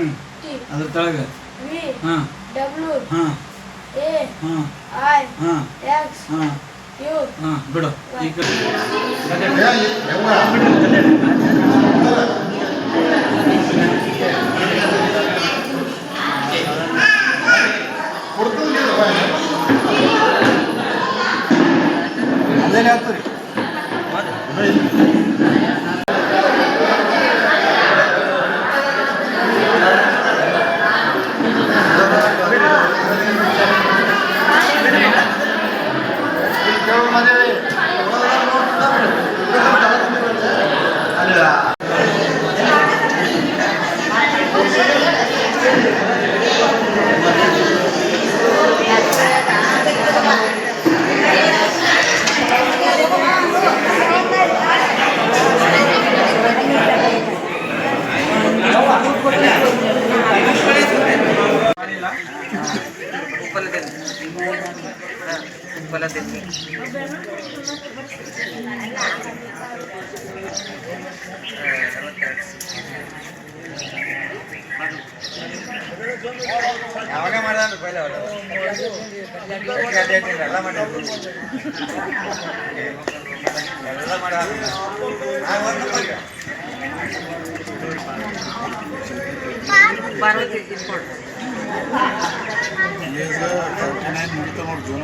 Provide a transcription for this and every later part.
ಹ್ಮ್ T ಅದ್ರ ತೆಳಗೆ V ಹಾಂ ಡಬ್ಲ್ಯೂ ಹಾಂ ಎ ಹಾಂ ಐ ಹಾಂ ಎಕ್ಸ್ ಹಾಂ ಯು ಹಾಂ ಬಿಡು ಈಗ ಅಲ್ಲೇನೆ ಆಗ್ತದೆ ಯಾವಾಗ ಮಾಡ್ದಾನ ಪೈಲೆ ಅವ್ರು ಎಲ್ಲ ಮಾಡ್ಯಾರ ಎಲ್ಲ ಮಾಡ್ಯಾರ ಆ, তোমার জন্য।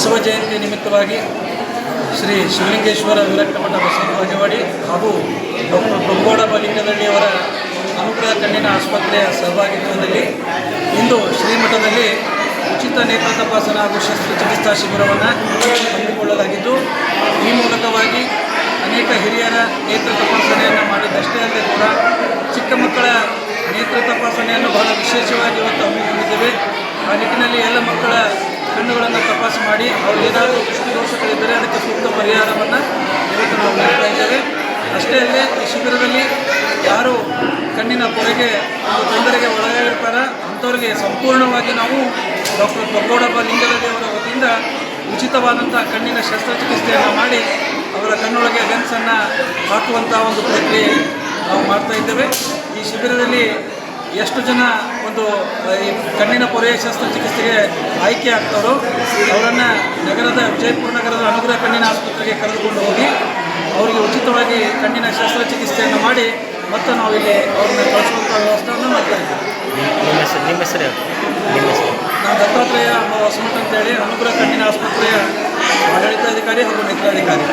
ಬಸವ ಜಯಂತಿ ನಿಮಿತ್ತವಾಗಿ ಶ್ರೀ ಶಿವಲಿಂಗೇಶ್ವರ ವಿರಕ್ತ ಮಠ ಬಸವ ರಾಜವಾಡಿ ಹಾಗೂ ಡಾಕ್ಟರ್ ಬೊಂಗೋಡ ಬಲಿಂಗದಳ್ಳಿಯವರ ಅನುಗ್ರಹ ಕಣ್ಣಿನ ಆಸ್ಪತ್ರೆಯ ಸಹಭಾಗಿತ್ವದಲ್ಲಿ ಇಂದು ಶ್ರೀಮಠದಲ್ಲಿ ಉಚಿತ ನೇತ್ರ ತಪಾಸಣಾ ಹಾಗೂ ಶಸ್ತ್ರಚಿಕಿತ್ಸಾ ಶಿಬಿರವನ್ನು ಹಮ್ಮಿಕೊಳ್ಳಲಾಗಿದ್ದು, ಈ ಮೂಲಕವಾಗಿ ಅನೇಕ ಹಿರಿಯರ ನೇತ್ರ ತಪಾಸಣೆಯನ್ನು ಮಾಡಿದ್ದಷ್ಟೇ ಅಲ್ಲದೆ ಕೂಡ ಚಿಕ್ಕ ಮಕ್ಕಳ ನೇತ್ರ ತಪಾಸಣೆಯನ್ನು ಬಹಳ ವಿಶೇಷವಾಗಿ ಇವತ್ತು ಹಮ್ಮಿಕೊಂಡಿದ್ದೇವೆ. ಆ ನಿಟ್ಟಿನಲ್ಲಿ ಎಲ್ಲ ಮಕ್ಕಳ ಮಾಡಿ ಅವ್ರಿಗೆ ಏನಾದರೂ ದೃಷ್ಟಿದೋಷಗಳಿದ್ದರೆ ಅದಕ್ಕೆ ಸೂಕ್ತ ಪರಿಹಾರವನ್ನು ಇವತ್ತು ನಾವು ನೀಡ್ತಾ ಇದ್ದೇವೆ. ಅಷ್ಟೇ ಅಲ್ಲದೆ ಈ ಶಿಬಿರದಲ್ಲಿ ಯಾರು ಕಣ್ಣಿನ ಪೊರೆಗೆ ಒಂದು ತೊಂದರೆಗೆ ಒಳಗಾಗಿರ್ತಾರ, ಅಂಥವ್ರಿಗೆ ಸಂಪೂರ್ಣವಾಗಿ ನಾವು ಡಾಕ್ಟರ್ ಬೊಗ್ಗೋಡಪ್ಪ ಲಿಂಗದೇವರ ವತಿಯಿಂದ ಉಚಿತವಾದಂಥ ಕಣ್ಣಿನ ಶಸ್ತ್ರಚಿಕಿತ್ಸೆಯನ್ನು ಮಾಡಿ ಅವರ ಕಣ್ಣೊಳಗೆ ಲೆನ್ಸನ್ನು ಹಾಕುವಂಥ ಒಂದು ಪ್ರಕ್ರಿಯೆ ನಾವು ಮಾಡ್ತಾ ಇದ್ದೇವೆ. ಈ ಶಿಬಿರದಲ್ಲಿ ಎಷ್ಟು ಜನ ಒಂದು ಈ ಕಣ್ಣಿನ ಪೊರೆಯ ಶಸ್ತ್ರಚಿಕಿತ್ಸೆಗೆ ಆಯ್ಕೆ ಆಗ್ತವರು. ಅವರನ್ನು ನಗರದ ವಿಜಯಪುರ ನಗರದ ಅನುಗ್ರಹ ಕಣ್ಣಿನ ಆಸ್ಪತ್ರೆಗೆ ಕರೆದುಕೊಂಡು ಹೋಗಿ ಅವರಿಗೆ ಉಚಿತವಾಗಿ ಕಣ್ಣಿನ ಶಸ್ತ್ರಚಿಕಿತ್ಸೆಯನ್ನು ಮಾಡಿ ಮತ್ತು ನಾವು ಇಲ್ಲಿ ಅವ್ರನ್ನ ಕಳಿಸುವಂಥ ವ್ಯವಸ್ಥೆಯನ್ನು ಮಾಡ್ತಾ ಇದ್ದೇವೆ. ನಿಮ್ಮ ಹೆಸರು ನಿಮ್ಮ ಹೆಸರು ಯಾವುದು? ನಿಮ್ಮ ಹೆಸರು? ನಾನು ದತ್ತಾತ್ರೇಯ ಹೊಸಮಠ ಅಂತೇಳಿ ಅನುಗ್ರಹ ಕಣ್ಣಿನ ಆಸ್ಪತ್ರೆಯ ಆಡಳಿತಾಧಿಕಾರಿ ಹಾಗೂ ನೇತ್ರಾಧಿಕಾರಿ